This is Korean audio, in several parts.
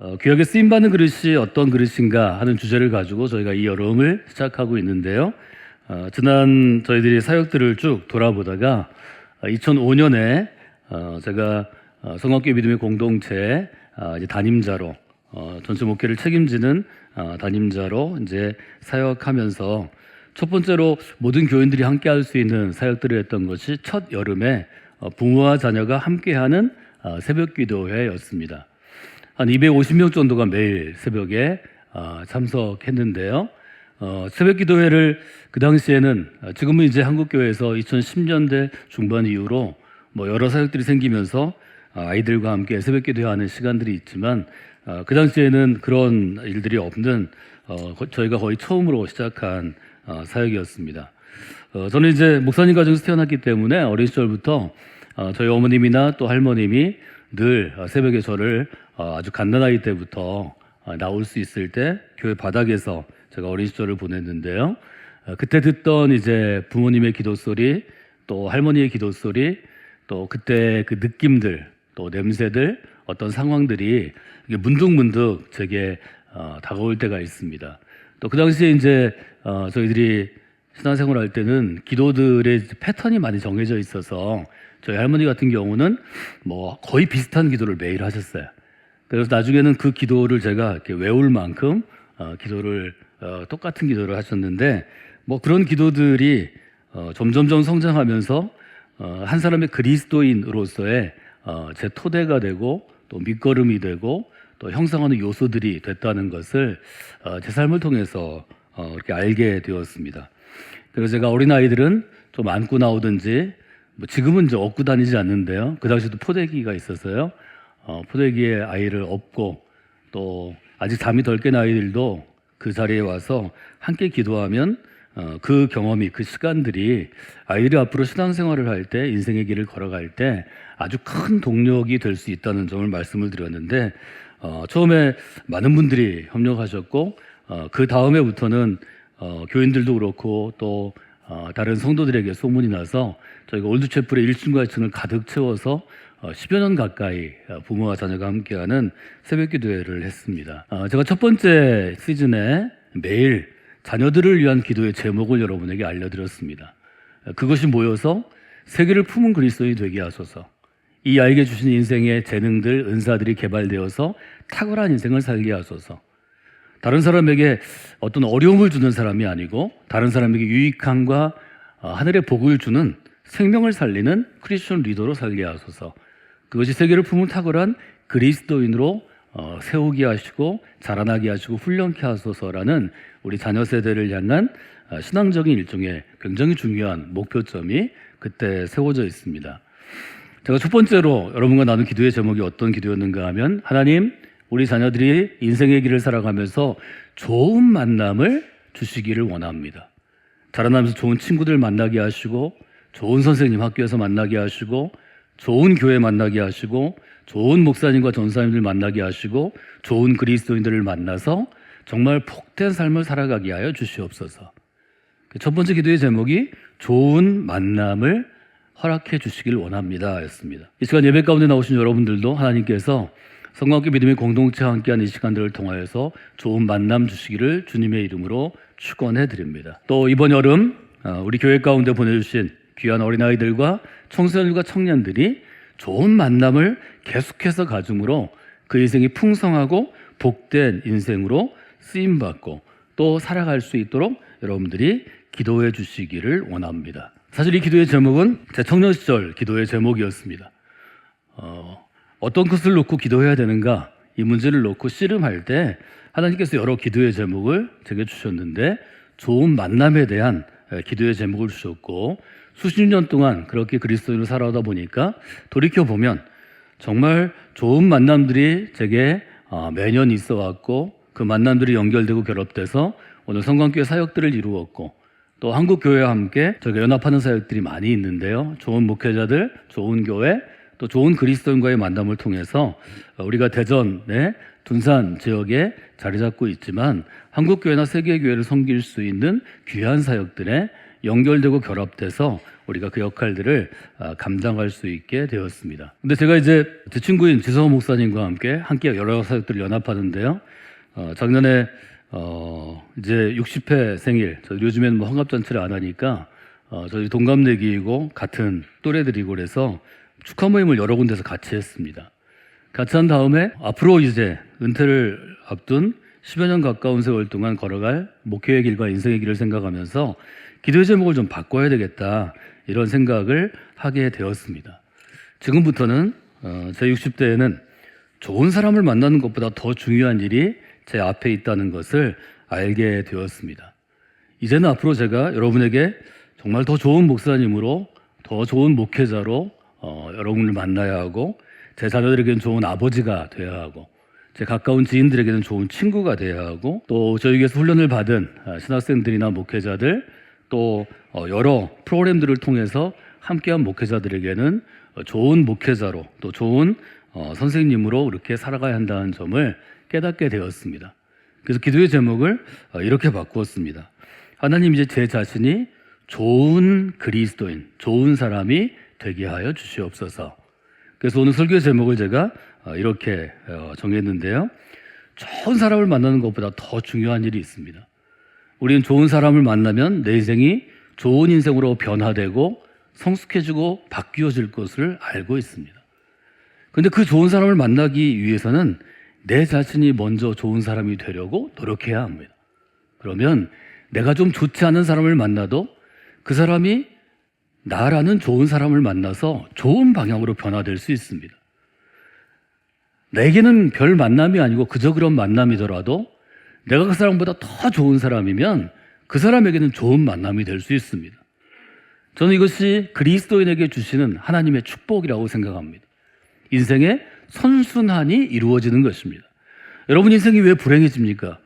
어, 구역에 쓰임받는 그릇이 어떤 그릇인가 하는 주제를 가지고 저희가 이 여름을 시작하고 있는데요. 어, 지난 저희들이 사역들을 쭉 돌아보다가 2005년에 어, 제가 어, 성악교 믿음의 공동체 어, 이제 담임자로 어, 전체 목회를 책임지는 어, 담임자로 이제 사역하면서 첫 번째로 모든 교인들이 함께 할 수 있는 사역들을 했던 것이 첫 여름에 어, 부모와 자녀가 함께하는 어, 새벽 기도회였습니다. 한 250명 정도가 매일 새벽에 어, 참석했는데요. 어, 새벽 기도회를 그 당시에는 어, 지금은 이제 한국 교회에서 2010년대 중반 이후로 뭐 여러 사역들이 생기면서 어, 아이들과 함께 새벽 기도하는 시간들이 있지만 어, 그 당시에는 그런 일들이 없는 어, 거- 저희가 거의 처음으로 시작한 어, 사역이었습니다. 어, 저는 이제 목사님 가정에서 태어났기 때문에 어린 시절부터 어, 저희 어머님이나 또 할머님이 늘 어, 새벽에 저를 어, 아주 갓난아이 때부터 어, 나올 수 있을 때 교회 바닥에서 제가 어린 시절을 보냈는데요. 어, 그때 듣던 이제 부모님의 기도 소리, 또 할머니의 기도 소리, 또 그때 그 느낌들, 또 냄새들, 어떤 상황들이 문득문득 제게 어, 다가올 때가 있습니다. 또 그 당시에 이제 어, 저희들이 신앙생활 할 때는 기도들의 패턴이 많이 정해져 있어서 저희 할머니 같은 경우는 뭐 거의 비슷한 기도를 매일 하셨어요. 그래서 나중에는 그 기도를 제가 이렇게 외울 만큼 어, 기도를 어, 똑같은 기도를 하셨는데 뭐 그런 기도들이 어, 점점점 성장하면서 어, 한 사람의 그리스도인으로서의 어, 제 토대가 되고 또 밑거름이 되고 또 형성하는 요소들이 됐다는 것을 어, 제 삶을 통해서 어, 이렇게 알게 되었습니다. 그래서 제가 어린 아이들은 좀 안고 나오든지 뭐 지금은 이제 업고 다니지 않는데요. 그 당시에도 포대기가 있었어요. 어, 포대기에 아이를 업고 또 아직 잠이 덜 깬 아이들도 그 자리에 와서 함께 기도하면 어, 그 경험이 그 시간들이 아이들이 앞으로 신앙생활을 할 때 인생의 길을 걸어갈 때 아주 큰 동력이 될 수 있다는 점을 말씀을 드렸는데 어, 처음에 많은 분들이 협력하셨고 어, 그 다음에부터는 어, 교인들도 그렇고 또 어, 다른 성도들에게 소문이 나서 저희가 올드체플의 1층과 2층을 가득 채워서 어, 10여 년 가까이 어, 부모와 자녀가 함께하는 새벽 기도회를 했습니다. 어, 제가 첫 번째 시즌에 매일 자녀들을 위한 기도의 제목을 여러분에게 알려드렸습니다. 어, 그것이 모여서 세계를 품은 그리스도인이 되게 하소서. 이 아이에게 주신 인생의 재능들, 은사들이 개발되어서 탁월한 인생을 살게 하소서. 다른 사람에게 어떤 어려움을 주는 사람이 아니고 다른 사람에게 유익함과 어, 하늘의 복을 주는 생명을 살리는 크리스천 리더로 살게 하소서. 그것이 세계를 품은 탁월한 그리스도인으로 어, 세우게 하시고 자라나게 하시고 훈련케 하소서라는 우리 자녀 세대를 향한 어, 신앙적인 일종의 굉장히 중요한 목표점이 그때 세워져 있습니다. 제가 첫 번째로 여러분과 나눈 기도의 제목이 어떤 기도였는가 하면 하나님 우리 자녀들이 인생의 길을 살아가면서 좋은 만남을 주시기를 원합니다. 자라나면서 좋은 친구들 만나게 하시고 좋은 선생님 학교에서 만나게 하시고 좋은 교회 만나게 하시고 좋은 목사님과 전사님들 만나게 하시고 좋은 그리스도인들을 만나서 정말 복된 삶을 살아가게 하여 주시옵소서. 그첫 번째 기도의 제목이 좋은 만남을 허락해 주시길 원합니다. 였습니다. 이 시간 예배 가운데 나오신 여러분들도 하나님께서 성광교 믿음의 공동체와 함께한 이 시간들을 통하여서 좋은 만남 주시기를 주님의 이름으로 축원해 드립니다. 또 이번 여름 어, 우리 교회 가운데 보내주신 귀한 어린아이들과 청소년들과 청년들이 좋은 만남을 계속해서 가짐으로 그 인생이 풍성하고 복된 인생으로 쓰임받고 또 살아갈 수 있도록 여러분들이 기도해 주시기를 원합니다. 사실 이 기도의 제목은 제 청년 시절 기도의 제목이었습니다. 어, 어떤 것을 놓고 기도해야 되는가 이 문제를 놓고 씨름할 때 하나님께서 여러 기도의 제목을 제게 주셨는데 좋은 만남에 대한 에, 기도의 제목을 주셨고 수십 년 동안 그렇게 그리스도인으로 살아오다 보니까 돌이켜 보면 정말 좋은 만남들이 제게 어, 매년 있어 왔고 그 만남들이 연결되고 결합돼서 오늘 성광교회 사역들을 이루었고 또 한국 교회와 함께 저희가 연합하는 사역들이 많이 있는데요. 좋은 목회자들, 좋은 교회, 또 좋은 그리스도인과의 만남을 통해서 어, 우리가 대전의 둔산 지역에 자리 잡고 있지만 한국 교회나 세계 교회를 섬길 수 있는 귀한 사역들에 연결되고 결합돼서 우리가 그 역할들을 아, 감당할 수 있게 되었습니다. 근데 제가 이제 제 친구인 지성호 목사님과 함께 함께 여러 사역들을 연합하는데요. 어, 작년에 어, 이제 60회 생일, 저 요즘에는 뭐 환갑잔치를 안 하니까 어, 저희 동갑내기이고 같은 또래들이고 그래서 축하 모임을 여러 군데서 같이 했습니다. 같이 한 다음에 앞으로 이제 은퇴를 앞둔 10여 년 가까운 세월 동안 걸어갈 목회의 길과 인생의 길을 생각하면서 기도의 제목을 좀 바꿔야 되겠다 이런 생각을 하게 되었습니다. 지금부터는 어, 제 60대에는 좋은 사람을 만나는 것보다 더 중요한 일이 제 앞에 있다는 것을 알게 되었습니다. 이제는 앞으로 제가 여러분에게 정말 더 좋은 목사님으로 더 좋은 목회자로 어, 여러분을 만나야 하고 제 자녀들에게는 좋은 아버지가 돼야 하고 제 가까운 지인들에게는 좋은 친구가 돼야 하고 또 저에게서 훈련을 받은 아, 신학생들이나 목회자들 또 어, 여러 프로그램들을 통해서 함께한 목회자들에게는 어, 좋은 목회자로 또 좋은 어, 선생님으로 이렇게 살아가야 한다는 점을 깨닫게 되었습니다. 그래서 기도의 제목을 어, 이렇게 바꾸었습니다. 하나님 이제 제 자신이 좋은 그리스도인, 좋은 사람이 되게 하여 주시옵소서. 그래서 오늘 설교 제목을 제가 어, 이렇게 어, 정했는데요. 좋은 사람을 만나는 것보다 더 중요한 일이 있습니다. 우리는 좋은 사람을 만나면 내 인생이 좋은 인생으로 변화되고 성숙해지고 바뀌어질 것을 알고 있습니다. 근데 그 좋은 사람을 만나기 위해서는 내 자신이 먼저 좋은 사람이 되려고 노력해야 합니다. 그러면 내가 좀 좋지 않은 사람을 만나도 그 사람이 나라는 좋은 사람을 만나서 좋은 방향으로 변화될 수 있습니다. 내게는 별 만남이 아니고 그저 그런 만남이더라도 내가 그 사람보다 더 좋은 사람이면 그 사람에게는 좋은 만남이 될 수 있습니다. 저는 이것이 그리스도인에게 주시는 하나님의 축복이라고 생각합니다. 인생의 선순환이 이루어지는 것입니다. 여러분 인생이 왜 불행해집니까?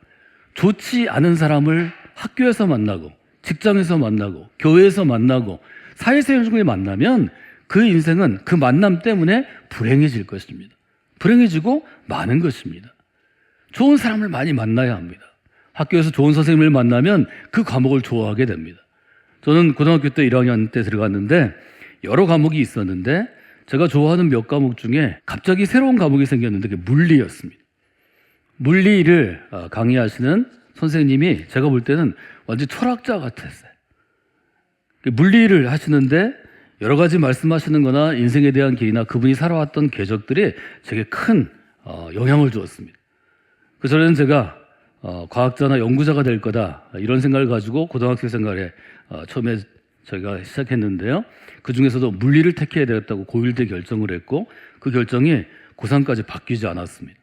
좋지 않은 사람을 학교에서 만나고 직장에서 만나고 교회에서 만나고 사회생활 중에 만나면 그 인생은 그 만남 때문에 불행해질 것입니다. 불행해지고 많은 것입니다. 좋은 사람을 많이 만나야 합니다. 학교에서 좋은 선생님을 만나면 그 과목을 좋아하게 됩니다. 저는 고등학교 때 1학년 때 들어갔는데 여러 과목이 있었는데 제가 좋아하는 몇 과목 중에 갑자기 새로운 과목이 생겼는데 그게 물리였습니다. 물리를 어, 강의하시는 선생님이 제가 볼 때는 완전 철학자 같았어요. 그 물리를 하시는데 여러 가지 말씀하시는 거나 인생에 대한 길이나 그분이 살아왔던 궤적들이 제게 큰 어, 영향을 주었습니다. 그 전에는 제가 어, 과학자나 연구자가 될 거다 이런 생각을 가지고 고등학교 생활에 어, 처음에 저희가 시작했는데요. 그 중에서도 물리를 택해야 되겠다고 고1 때 결정을 했고 그 결정이 고3까지 바뀌지 않았습니다.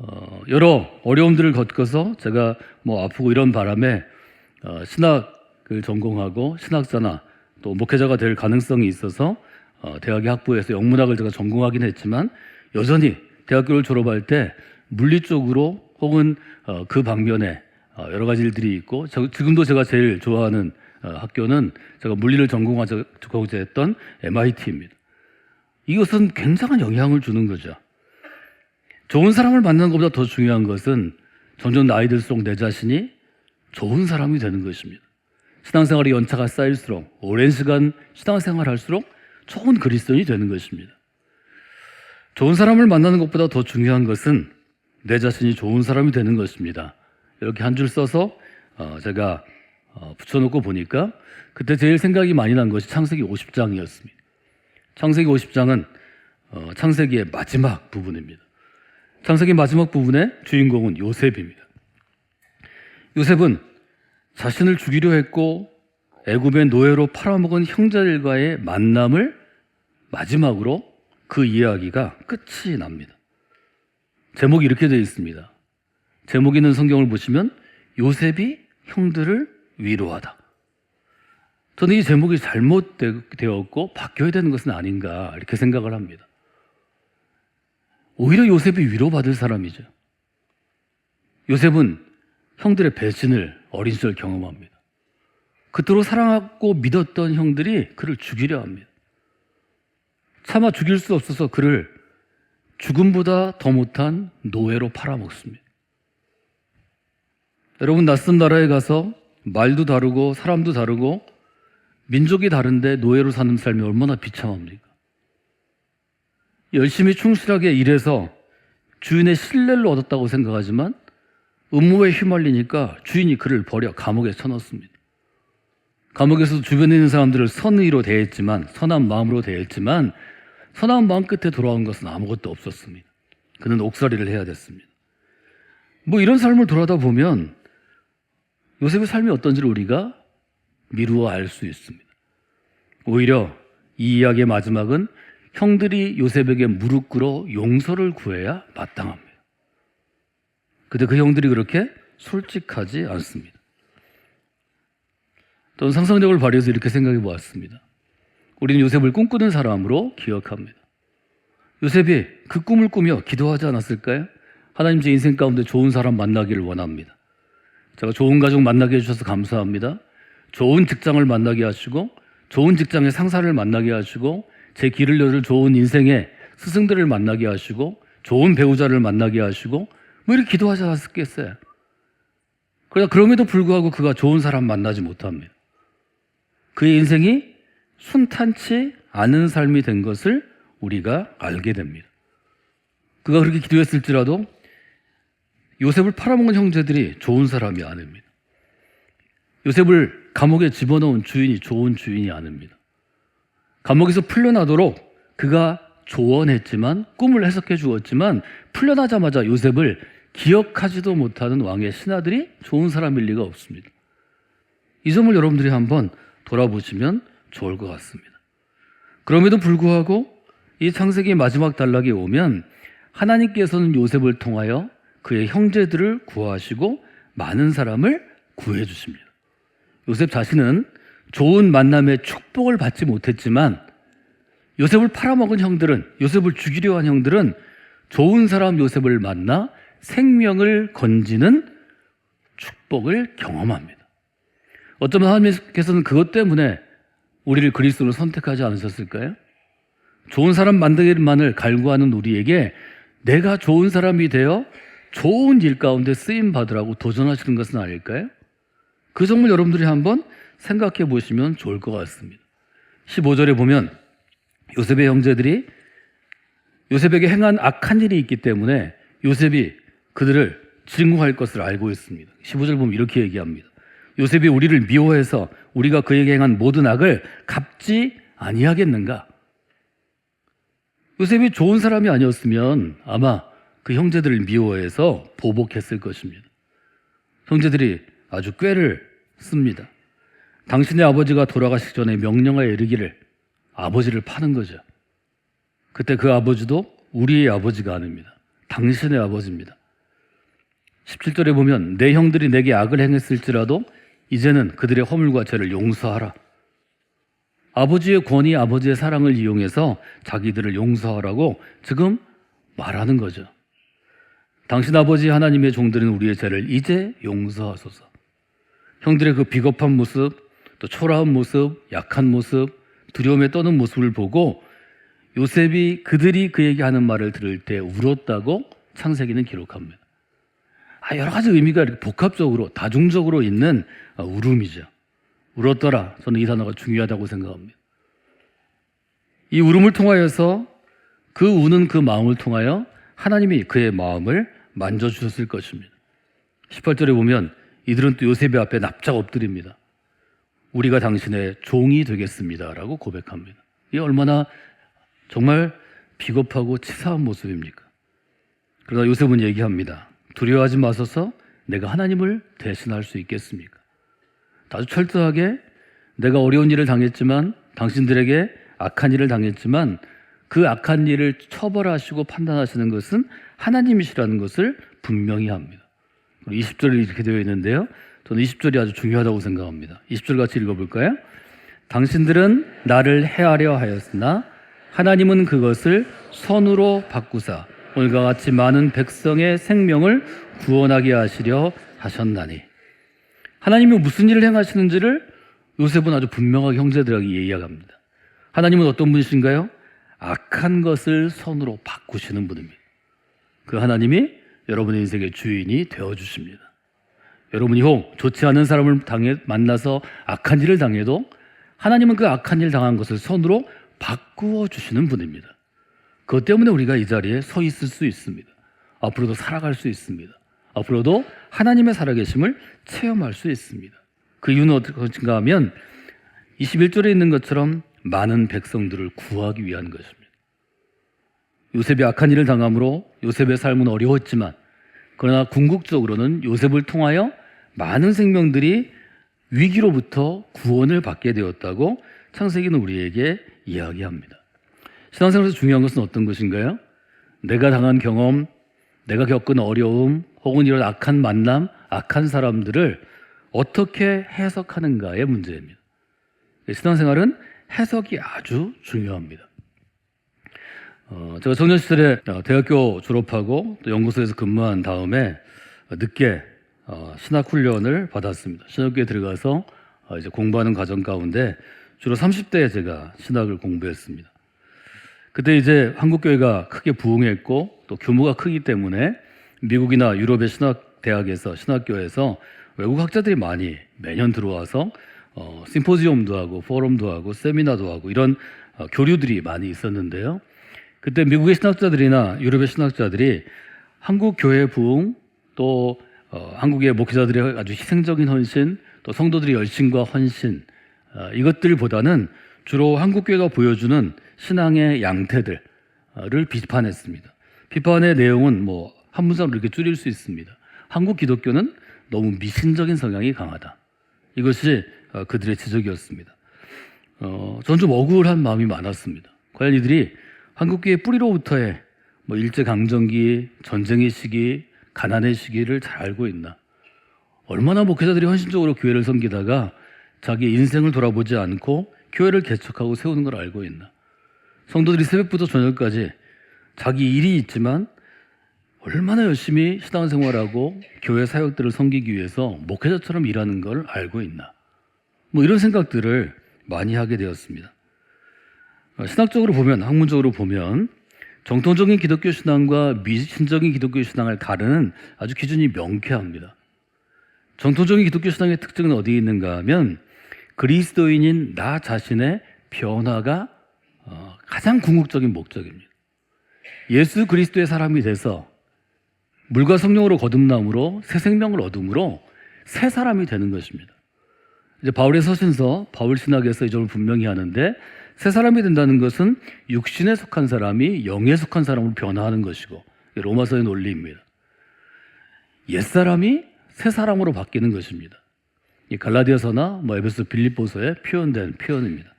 어, 여러 어려움들을 겪어서 제가 뭐 아프고 이런 바람에 어, 신학을 전공하고 신학자나 또 목회자가 될 가능성이 있어서 어, 대학의 학부에서 영문학을 제가 전공하긴 했지만 여전히 대학교를 졸업할 때 물리 쪽으로 혹은 어, 그 방면에 어, 여러 가지 일들이 있고 저, 지금도 제가 제일 좋아하는 어, 학교는 제가 물리를 전공하고자 했던 MIT입니다. 이것은 굉장한 영향을 주는 거죠. 좋은 사람을 만나는 것보다 더 중요한 것은 점점 나이 들수록 내 자신이 좋은 사람이 되는 것입니다. 신앙생활의 연차가 쌓일수록 오랜 시간 신앙생활 할수록 좋은 그리스도인이 되는 것입니다. 좋은 사람을 만나는 것보다 더 중요한 것은 내 자신이 좋은 사람이 되는 것입니다. 이렇게 한 줄 써서 어, 제가 어, 붙여놓고 보니까 그때 제일 생각이 많이 난 것이 창세기 50장이었습니다. 창세기 50장은 어, 창세기의 마지막 부분입니다. 창세기 마지막 부분의 주인공은 요셉입니다. 요셉은 자신을 죽이려 했고 애굽의 노예로 팔아먹은 형제들과의 만남을 마지막으로 그 이야기가 끝이 납니다. 제목이 이렇게 되어 있습니다. 제목 있는 성경을 보시면 요셉이 형들을 위로하다. 저는 이 제목이 잘못되었고 바뀌어야 되는 것은 아닌가 이렇게 생각을 합니다. 오히려 요셉이 위로받을 사람이죠. 요셉은 형들의 배신을 어린 시절 경험합니다. 그토록 사랑하고 믿었던 형들이 그를 죽이려 합니다. 차마 죽일 수 없어서 그를 죽음보다 더 못한 노예로 팔아먹습니다. 여러분 낯선 나라에 가서 말도 다르고 사람도 다르고 민족이 다른데 노예로 사는 삶이 얼마나 비참합니까? 열심히 충실하게 일해서 주인의 신뢰를 얻었다고 생각하지만 음모에 휘말리니까 주인이 그를 버려 감옥에 쳐넣습니다. 감옥에서 주변에 있는 사람들을 선의로 대했지만 선한 마음으로 대했지만 선한 마음 끝에 돌아온 것은 아무것도 없었습니다. 그는 옥살이를 해야 됐습니다. 뭐 이런 삶을 돌아다 보면 요셉의 삶이 어떤지를 우리가 미루어 알 수 있습니다. 오히려 이 이야기의 마지막은 형들이 요셉에게 무릎 꿇어 용서를 구해야 마땅합니다. 근데 그 형들이 그렇게 솔직하지 않습니다. 또는 상상력을 발휘해서 이렇게 생각해 보았습니다. 우리는 요셉을 꿈꾸는 사람으로 기억합니다. 요셉이 그 꿈을 꾸며 기도하지 않았을까요? 하나님 제 인생 가운데 좋은 사람 만나기를 원합니다. 제가 좋은 가족 만나게 해주셔서 감사합니다. 좋은 직장을 만나게 하시고, 좋은 직장의 상사를 만나게 하시고, 제 길을 열을 좋은 인생의 스승들을 만나게 하시고, 좋은 배우자를 만나게 하시고, 뭐 이렇게 기도하지 않았겠어요? 그러나 그럼에도 불구하고 그가 좋은 사람 만나지 못합니다. 그의 인생이 순탄치 않은 삶이 된 것을 우리가 알게 됩니다. 그가 그렇게 기도했을지라도 요셉을 팔아먹은 형제들이 좋은 사람이 아닙니다. 요셉을 감옥에 집어넣은 주인이 좋은 주인이 아닙니다. 감옥에서 풀려나도록 그가 조언했지만 꿈을 해석해 주었지만 풀려나자마자 요셉을 기억하지도 못하는 왕의 신하들이 좋은 사람일 리가 없습니다. 이 점을 여러분들이 한번 돌아보시면 좋을 것 같습니다. 그럼에도 불구하고 이 창세기 마지막 단락에 오면 하나님께서는 요셉을 통하여 그의 형제들을 구하시고 많은 사람을 구해 주십니다. 요셉 자신은 좋은 만남의 축복을 받지 못했지만 요셉을 팔아먹은 형들은 요셉을 죽이려 한 형들은 좋은 사람 요셉을 만나 생명을 건지는 축복을 경험합니다. 어쩌면 하나님께서는 그것 때문에 우리를 그리스도로 선택하지 않으셨을까요? 좋은 사람 만들기만을 갈구하는 우리에게 내가 좋은 사람이 되어 좋은 일 가운데 쓰임 받으라고 도전하시는 것은 아닐까요? 그 점을 여러분들이 한번 생각해 보시면 좋을 것 같습니다. 15절에 보면 요셉의 형제들이 요셉에게 행한 악한 일이 있기 때문에 요셉이 그들을 증오할 것을 알고 있습니다. 15절 보면 이렇게 얘기합니다. 요셉이 우리를 미워해서 우리가 그에게 행한 모든 악을 갚지 아니하겠는가? 요셉이 좋은 사람이 아니었으면 아마 그 형제들을 미워해서 보복했을 것입니다. 형제들이 아주 꾀를 씁니다. 당신의 아버지가 돌아가시기 전에 명령하여 이르기를 아버지를 파는 거죠. 그때 그 아버지도 우리의 아버지가 아닙니다. 당신의 아버지입니다. 17절에 보면 내 형들이 내게 악을 행했을지라도 이제는 그들의 허물과 죄를 용서하라. 아버지의 권위, 아버지의 사랑을 이용해서 자기들을 용서하라고 지금 말하는 거죠. 당신 아버지 하나님의 종들은 우리의 죄를 이제 용서하소서. 형들의 그 비겁한 모습, 또 초라한 모습, 약한 모습, 두려움에 떠는 모습을 보고 요셉이 그들이 그에게 하는 말을 들을 때 울었다고 창세기는 기록합니다. 아, 여러 가지 의미가 이렇게 복합적으로, 다중적으로 있는 아, 울음이죠. 울었더라. 저는 이 단어가 중요하다고 생각합니다. 이 울음을 통하여서 그 우는 그 마음을 통하여 하나님이 그의 마음을 만져주셨을 것입니다. 18절에 보면 이들은 또 요셉의 앞에 납작 엎드립니다. 우리가 당신의 종이 되겠습니다. 라고 고백합니다. 이 얼마나 정말 비겁하고 치사한 모습입니까? 그러나 요셉은 얘기합니다. 두려워하지 마소서 내가 하나님을 대신할 수 있겠습니까? 아주 철저하게 내가 어려운 일을 당했지만 당신들에게 악한 일을 당했지만 그 악한 일을 처벌하시고 판단하시는 것은 하나님이시라는 것을 분명히 합니다. 20절에 이렇게 되어 있는데요. 저는 20절이 아주 중요하다고 생각합니다. 20절 같이 읽어볼까요? 당신들은 나를 해하려 하였으나 하나님은 그것을 선으로 바꾸사 오늘과 같이 많은 백성의 생명을 구원하게 하시려 하셨나니 하나님이 무슨 일을 행하시는지를 요셉은 아주 분명하게 형제들에게 이야기합니다. 하나님은 어떤 분이신가요? 악한 것을 선으로 바꾸시는 분입니다. 그 하나님이 여러분의 인생의 주인이 되어 주십니다. 여러분이 혹 좋지 않은 사람을 당해 만나서 악한 일을 당해도 하나님은 그 악한 일 당한 것을 선으로 바꾸어 주시는 분입니다. 그것 때문에 우리가 이 자리에 서 있을 수 있습니다. 앞으로도 살아갈 수 있습니다. 앞으로도 하나님의 살아계심을 체험할 수 있습니다. 그 이유는 어떻게 하면 21절에 있는 것처럼 많은 백성들을 구하기 위한 것입니다. 요셉이 악한 일을 당함으로 요셉의 삶은 어려웠지만 그러나 궁극적으로는 요셉을 통하여 많은 생명들이 위기로부터 구원을 받게 되었다고 창세기는 우리에게 이야기합니다. 신앙생활에서 중요한 것은 어떤 것인가요? 내가 당한 경험, 내가 겪은 어려움, 혹은 이런 악한 만남, 악한 사람들을 어떻게 해석하는가의 문제입니다. 신앙생활은 해석이 아주 중요합니다. 어, 제가 청년 시절에 대학교 졸업하고 또 연구소에서 근무한 다음에 늦게 어, 신학 훈련을 받았습니다. 신학교에 들어가서 어, 이제 공부하는 과정 가운데 주로 30대에 제가 신학을 공부했습니다. 그때 이제 한국 교회가 크게 부흥했고 또 규모가 크기 때문에 미국이나 유럽의 신학 대학에서 신학교에서 외국 학자들이 많이 매년 들어와서 어, 심포지엄도 하고 포럼도 하고 세미나도 하고 이런 어, 교류들이 많이 있었는데요. 그때 미국의 신학자들이나 유럽의 신학자들이 한국 교회 부흥 또 어, 한국의 목회자들의 아주 희생적인 헌신 또 성도들의 열심과 헌신 어, 이것들보다는 주로 한국 교회가 보여주는 신앙의 양태들을 비판했습니다. 비판의 내용은 뭐 한 문장으로 이렇게 줄일 수 있습니다. 한국 기독교는 너무 미신적인 성향이 강하다. 이것이 어, 그들의 지적이었습니다. 어, 저는 좀 억울한 마음이 많았습니다. 과연 이들이 한국교회 뿌리로부터의 뭐 일제 강점기, 전쟁의 시기, 가난의 시기를 잘 알고 있나? 얼마나 목회자들이 헌신적으로 교회를 섬기다가 자기 인생을 돌아보지 않고 교회를 개척하고 세우는 걸 알고 있나? 성도들이 새벽부터 저녁까지 자기 일이 있지만 얼마나 열심히 신앙생활하고 교회 사역들을 섬기기 위해서 목회자처럼 일하는 걸 알고 있나? 뭐 이런 생각들을 많이 하게 되었습니다. 어, 신학적으로 보면, 학문적으로 보면 정통적인 기독교 신앙과 미신적인 기독교 신앙을 가르는 아주 기준이 명쾌합니다. 정통적인 기독교 신앙의 특징은 어디에 있는가 하면 그리스도인인 나 자신의 변화가 어, 가장 궁극적인 목적입니다. 예수 그리스도의 사람이 돼서 물과 성령으로 거듭남으로 새 생명을 얻음으로 새 사람이 되는 것입니다. 이제 바울의 서신서 바울 신학에서 이 점을 분명히 하는데 새 사람이 된다는 것은 육신에 속한 사람이 영에 속한 사람으로 변화하는 것이고 로마서의 논리입니다. 옛 사람이 새 사람으로 바뀌는 것입니다. 이 갈라디아서나 뭐 에베소 빌립보서에 표현된 표현입니다.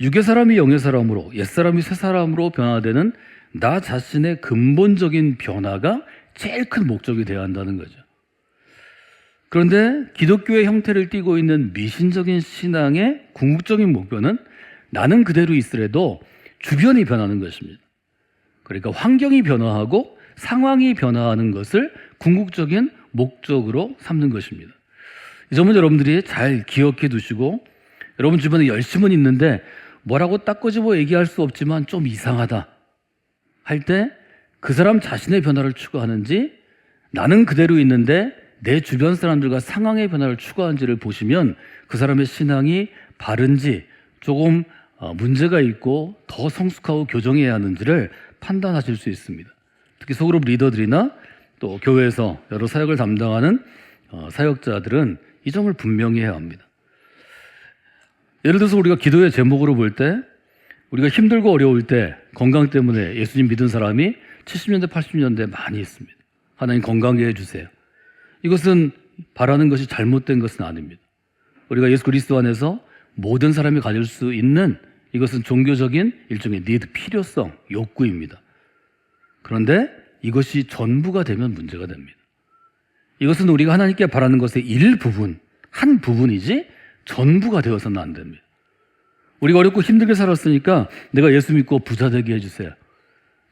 육의 사람이 영의 사람으로 옛 사람이 새 사람으로 변화되는 나 자신의 근본적인 변화가 제일 큰 목적이 되어야 한다는 거죠. 그런데 기독교의 형태를 띠고 있는 미신적인 신앙의 궁극적인 목표는 나는 그대로 있으래도 주변이 변하는 것입니다. 그러니까 환경이 변화하고 상황이 변화하는 것을 궁극적인 목적으로 삼는 것입니다. 이 점은 여러분들이 잘 기억해 두시고 여러분 주변에 열심은 있는데 뭐라고 딱 꼬집어 얘기할 수 없지만 좀 이상하다. 할 때 그 사람 자신의 변화를 추구하는지 나는 그대로 있는데 내 주변 사람들과 상황의 변화를 추구하는지를 보시면 그 사람의 신앙이 바른지 조금 어, 문제가 있고 더 성숙하고 교정해야 하는지를 판단하실 수 있습니다. 특히 소그룹 리더들이나 또 교회에서 여러 사역을 담당하는 어, 사역자들은 이 점을 분명히 해야 합니다. 예를 들어서 우리가 기도의 제목으로 볼 때 우리가 힘들고 어려울 때 건강 때문에 예수님 믿은 사람이 70년대, 80년대 많이 있습니다. 하나님 건강하게 해주세요. 이것은 바라는 것이 잘못된 것은 아닙니다. 우리가 예수 그리스도 안에서 모든 사람이 가질 수 있는 이것은 종교적인 일종의 니드 필요성, 욕구입니다. 그런데 이것이 전부가 되면 문제가 됩니다. 이것은 우리가 하나님께 바라는 것의 일부분, 한 부분이지 전부가 되어서는 안 됩니다. 우리가 어렵고 힘들게 살았으니까 내가 예수 믿고 부자 되게 해주세요.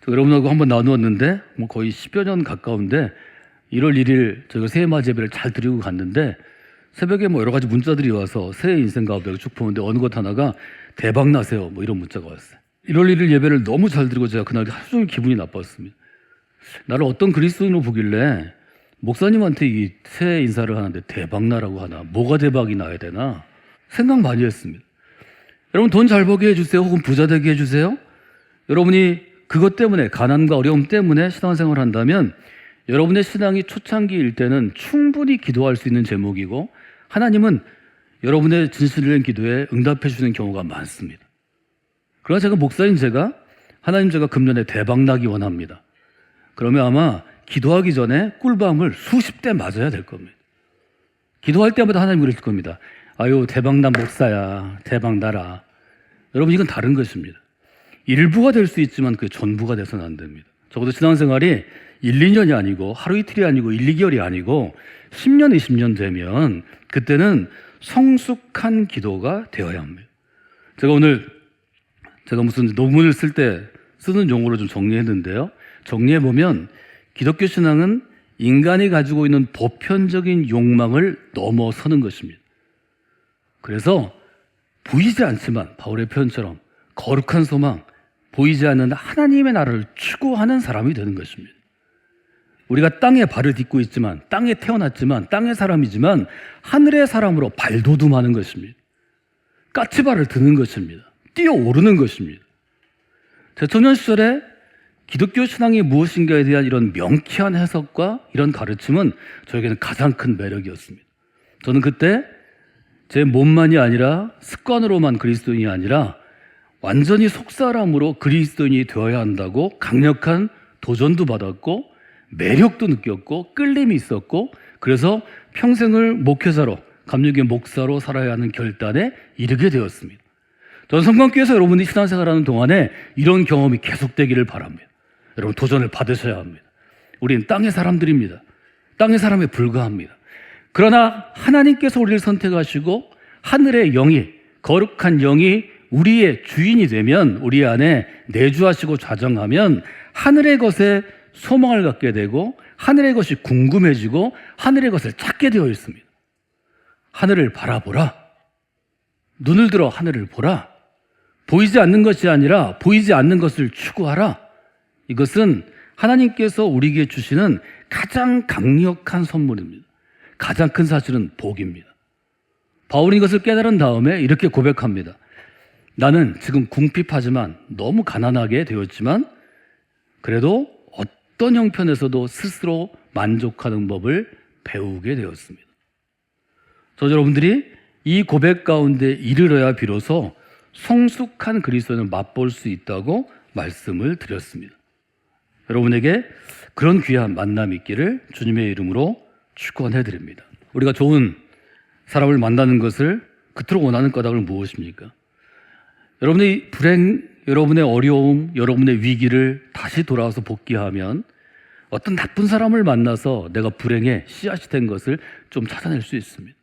여러분하고 한번 나누었는데 뭐 거의 10여 년 가까운데 1월 1일 저희가 새해 맞이 예배를 잘 드리고 갔는데 새벽에 뭐 여러 가지 문자들이 와서 새해 인생 가운데 축복하는데 어느 것 하나가 대박 나세요 뭐 이런 문자가 왔어요. 1월 1일 예배를 너무 잘 드리고 제가 그날 하루 종일 기분이 나빴습니다. 나를 어떤 그리스도인으로 보길래 목사님한테 이 새해 인사를 하는데 대박나라고 하나? 뭐가 대박이 나야 되나? 생각 많이 했습니다. 여러분 돈 잘 벌게 해주세요. 혹은 부자 되게 해주세요. 여러분이 그것 때문에 가난과 어려움 때문에 신앙생활을 한다면 여러분의 신앙이 초창기일 때는 충분히 기도할 수 있는 제목이고 하나님은 여러분의 진실된 기도에 응답해 주는 경우가 많습니다. 그러나 제가 목사인 제가 하나님 제가 금년에 대박 나기 원합니다. 그러면 아마 기도하기 전에 꿀밤을 수십 대 맞아야 될 겁니다. 기도할 때마다 하나님 그러실 겁니다. 아유 대박 난 목사야 대박 나라. 여러분 이건 다른 것입니다. 일부가 될 수 있지만 그 전부가 돼서는 안 됩니다. 적어도 신앙생활이 1, 2년이 아니고 하루 이틀이 아니고 1, 2개월이 아니고 10년, 20년 되면 그때는 성숙한 기도가 되어야 합니다. 제가 오늘 제가 무슨 논문을 쓸 때 쓰는 용어로 좀 정리했는데요. 정리해 보면 기독교 신앙은 인간이 가지고 있는 보편적인 욕망을 넘어서는 것입니다. 그래서 보이지 않지만 바울의 표현처럼 거룩한 소망, 보이지 않는 하나님의 나라를 추구하는 사람이 되는 것입니다. 우리가 땅에 발을 딛고 있지만, 땅에 태어났지만, 땅의 사람이지만, 하늘의 사람으로 발돋움하는 것입니다. 까치발을 드는 것입니다. 뛰어오르는 것입니다. 제 청년 시절에 기독교 신앙이 무엇인가에 대한 이런 명쾌한 해석과 이런 가르침은 저에게는 가장 큰 매력이었습니다. 저는 그때 제 몸만이 아니라 습관으로만 그리스도인이 아니라 완전히 속사람으로 그리스도인이 되어야 한다고 강력한 도전도 받았고 매력도 느꼈고 끌림이 있었고 그래서 평생을 목회자로 감리교 목사로 살아야 하는 결단에 이르게 되었습니다. 저는 성광교에서 여러분이 신앙생활하는 동안에 이런 경험이 계속되기를 바랍니다. 여러분 도전을 받으셔야 합니다. 우리는 땅의 사람들입니다. 땅의 사람에 불과합니다. 그러나 하나님께서 우리를 선택하시고 하늘의 영이 거룩한 영이 우리의 주인이 되면 우리 안에 내주하시고 좌정하면 하늘의 것에 소망을 갖게 되고 하늘의 것이 궁금해지고 하늘의 것을 찾게 되어 있습니다. 하늘을 바라보라. 눈을 들어 하늘을 보라. 보이지 않는 것이 아니라 보이지 않는 것을 추구하라. 이것은 하나님께서 우리에게 주시는 가장 강력한 선물입니다. 가장 큰 사실은 복입니다. 바울이 이것을 깨달은 다음에 이렇게 고백합니다. 나는 지금 궁핍하지만 너무 가난하게 되었지만 그래도 어떤 형편에서도 스스로 만족하는 법을 배우게 되었습니다. 저 여러분들이 이 고백 가운데 이르러야 비로소 성숙한 그리스도를 맛볼 수 있다고 말씀을 드렸습니다. 여러분에게 그런 귀한 만남이 있기를 주님의 이름으로 축원해 드립니다. 우리가 좋은 사람을 만나는 것을 그토록 원하는 까닭은 무엇입니까? 여러분의 불행, 여러분의 어려움, 여러분의 위기를 다시 돌아와서 복귀하면 어떤 나쁜 사람을 만나서 내가 불행의 씨앗이 된 것을 좀 찾아낼 수 있습니다.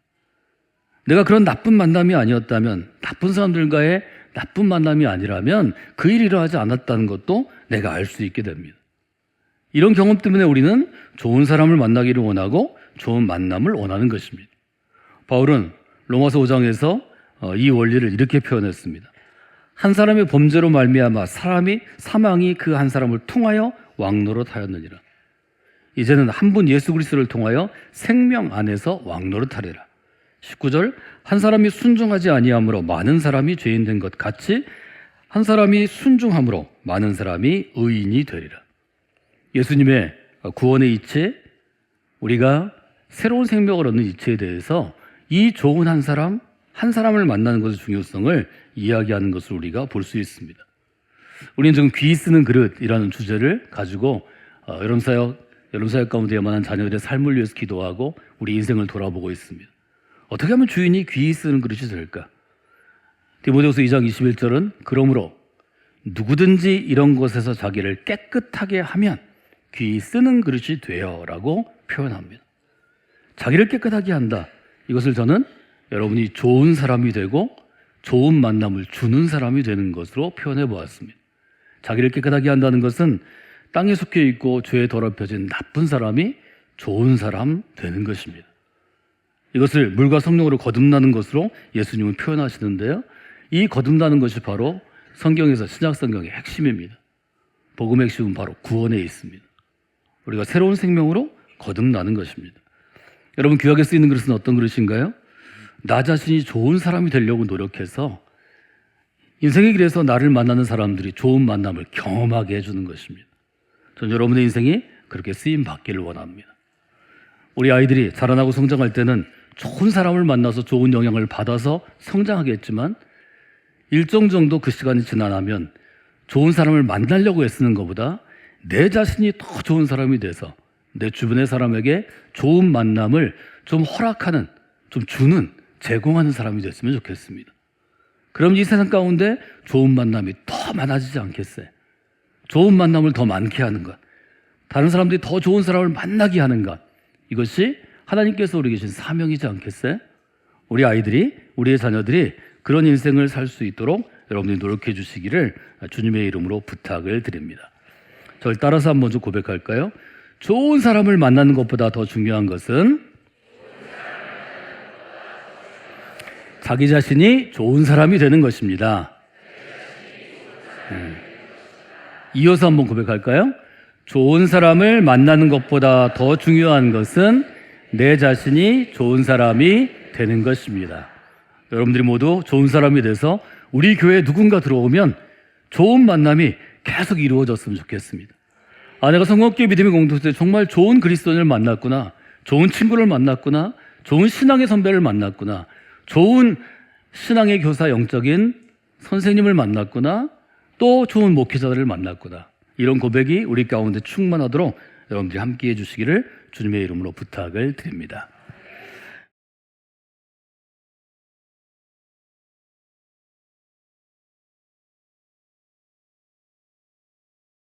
내가 그런 나쁜 만남이 아니었다면, 나쁜 사람들과의 나쁜 만남이 아니라면 그 일이 일어나지 않았다는 것도 내가 알 수 있게 됩니다. 이런 경험 때문에 우리는 좋은 사람을 만나기를 원하고 좋은 만남을 원하는 것입니다. 바울은 로마서 5장에서 어, 이 원리를 이렇게 표현했습니다. 한 사람의 범죄로 말미암아 사람이 사망이 그 한 사람을 통하여 왕노릇하였느니라. 이제는 한 분 예수 그리스도를 통하여 생명 안에서 왕노릇하리라. 19절 한 사람이 순종하지 아니함으로 많은 사람이 죄인 된 것 같이 한 사람이 순종함으로 많은 사람이 의인이 되리라. 예수님의 구원의 이체, 우리가 새로운 생명을 얻는 이체에 대해서 이 좋은 한 사람, 한 사람을 만나는 것의 중요성을 이야기하는 것을 우리가 볼 수 있습니다. 우리는 지금 귀 쓰는 그릇이라는 주제를 가지고 어, 여름 사역, 여름 사역 가운데 야만한 자녀들의 삶을 위해서 기도하고 우리 인생을 돌아보고 있습니다. 어떻게 하면 주인이 귀 쓰는 그릇이 될까? 디모데후서 2장 21절은 그러므로 누구든지 이런 곳에서 자기를 깨끗하게 하면 귀 쓰는 그릇이 되어라고 표현합니다. 자기를 깨끗하게 한다. 이것을 저는 여러분이 좋은 사람이 되고 좋은 만남을 주는 사람이 되는 것으로 표현해 보았습니다. 자기를 깨끗하게 한다는 것은 땅에 속해 있고 죄에 더럽혀진 나쁜 사람이 좋은 사람 되는 것입니다. 이것을 물과 성령으로 거듭나는 것으로 예수님은 표현하시는데요. 이 거듭나는 것이 바로 성경에서 신약 성경의 핵심입니다. 복음의 핵심은 바로 구원에 있습니다. 우리가 새로운 생명으로 거듭나는 것입니다. 여러분 귀하게 쓰이는 그릇은 어떤 그릇인가요? 나 자신이 좋은 사람이 되려고 노력해서 인생의 길에서 나를 만나는 사람들이 좋은 만남을 경험하게 해주는 것입니다. 전 여러분의 인생이 그렇게 쓰임 받기를 원합니다. 우리 아이들이 자라나고 성장할 때는 좋은 사람을 만나서 좋은 영향을 받아서 성장하겠지만 일정 정도 그 시간이 지나면 좋은 사람을 만나려고 애쓰는 것보다 내 자신이 더 좋은 사람이 돼서 내 주변의 사람에게 좋은 만남을 좀 허락하는, 좀 주는, 제공하는 사람이 됐으면 좋겠습니다. 그럼 이 세상 가운데 좋은 만남이 더 많아지지 않겠어요? 좋은 만남을 더 많게 하는 것, 다른 사람들이 더 좋은 사람을 만나게 하는 것, 이것이 하나님께서 우리 계신 사명이지 않겠어요? 우리 아이들이, 우리의 자녀들이 그런 인생을 살 수 있도록 여러분들이 노력해 주시기를 주님의 이름으로 부탁을 드립니다. 저를 따라서 한번 좀 고백할까요? 좋은 사람을 만나는 것보다 더 중요한 것은 자기 자신이 좋은 사람이 되는 것입니다. 네. 이어서 한번 고백할까요? 좋은 사람을 만나는 것보다 더 중요한 것은 내 자신이 좋은 사람이 되는 것입니다. 여러분들이 모두 좋은 사람이 돼서 우리 교회에 누군가 들어오면 좋은 만남이 계속 이루어졌으면 좋겠습니다. 아, 내가 성공교회 믿음의 공동체 정말 좋은 그리스도인을 만났구나. 좋은 친구를 만났구나. 좋은 신앙의 선배를 만났구나. 좋은 신앙의 교사 영적인 선생님을 만났구나. 또 좋은 목회자들을 만났구나. 이런 고백이 우리 가운데 충만하도록 여러분들이 함께 해주시기를 주님의 이름으로 부탁을 드립니다.